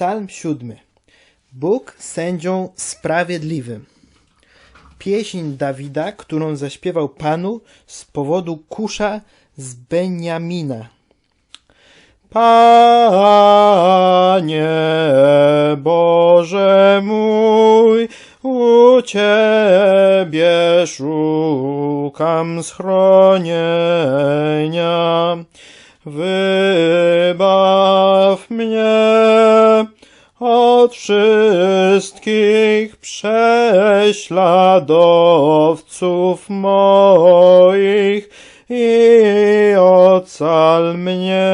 Psalm siódmy. Bóg sędzią sprawiedliwym. Pieśń Dawida, którą zaśpiewał Panu z powodu kusza z Beniamina. Panie Boże mój, u Ciebie szukam schronienia. Wybaw mnie od wszystkich prześladowców moich i ocal mnie,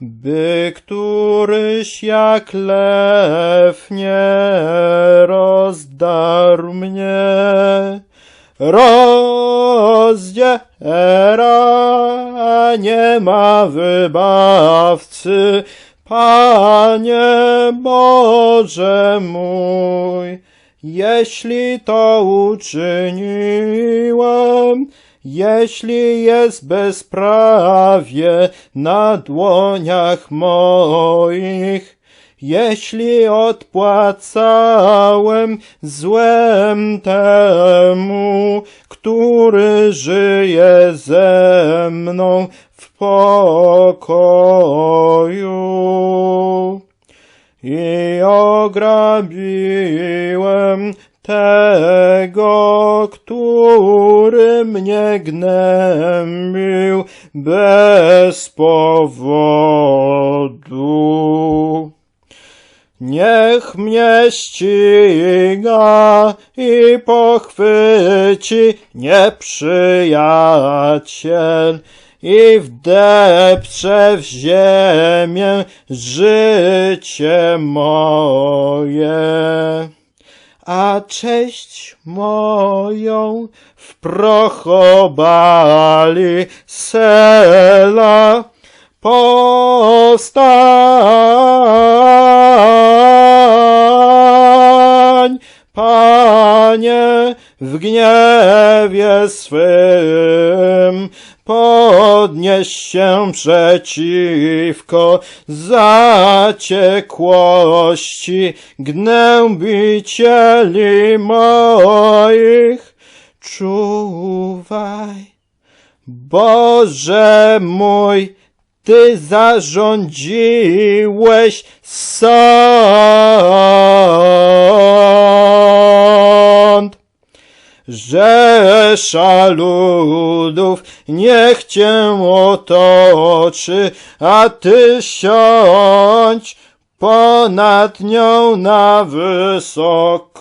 by któryś jak lew nie rozdarł mnie. Rozdziera nie ma wybawcy, Panie Boże mój, jeśli to uczyniłem, jeśli jest bezprawie na dłoniach moich, jeśli odpłacałem złem temu, który żyje ze mną w pokoju i ograbiłem tego, który mnie gnębił bez powodu. Niech mnie ściga i pochwyci nieprzyjaciel i wdepcze w ziemię życie moje. A cześć moją w proch obali sela powstań, Panie, w gniewie swym, podnieś się przeciwko zaciekłości gnębicieli moich. Czuwaj, Boże mój, Ty zarządziłeś sąd. Rzesza ludów niech Cię otoczy, a Ty siądź ponad nią na wysokości.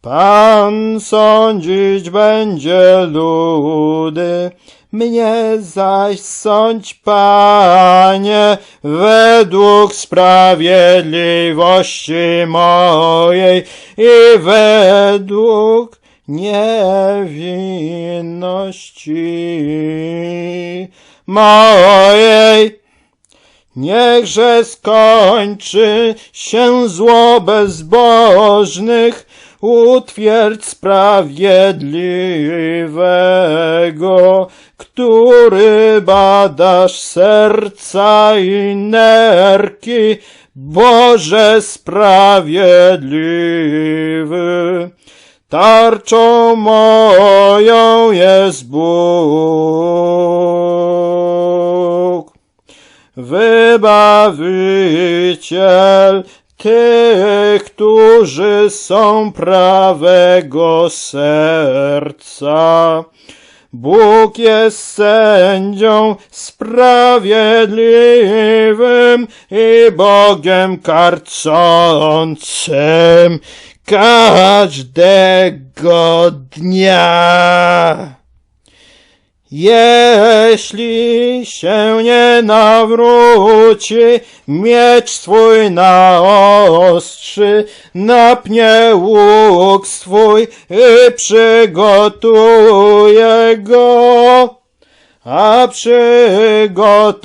Pan sądzić będzie ludy, mnie zaś sądź, Panie, według sprawiedliwości mojej i według niewinności mojej. Niechże skończy się zło bezbożnych, utwierdź sprawiedliwego, który badasz serca i nerki, Boże sprawiedliwy. Tarczą moją jest Bóg. Wybawiciel tych, którzy są prawego serca. Bóg jest sędzią sprawiedliwym i Bogiem karcącym każdego dnia. Jeśli się nie nawróci, miecz swój naostrzy, napnie łuk swój i przygotuje go. A przygotował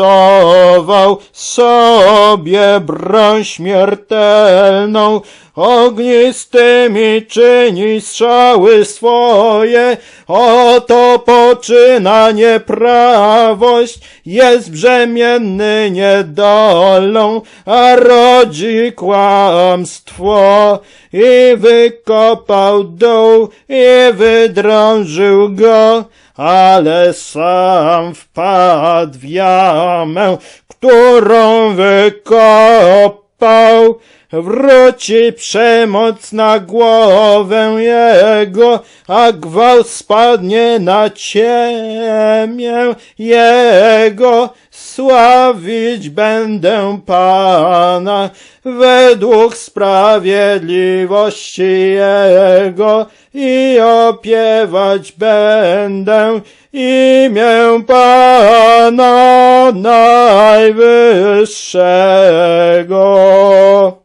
sobie broń śmiertelną, ognistymi czyni strzały swoje, oto poczyna nieprawość, jest brzemienny niedolą, a rodzi kłamstwo. I wykopał dół i wydrążył go, ale sam wpadł w jamę, którą wykopał. Wróci przemoc na głowę jego, a gwałt spadnie na ciemię jego. Sławić będę Pana według sprawiedliwości Jego i opiewać będę imię Pana Najwyższego.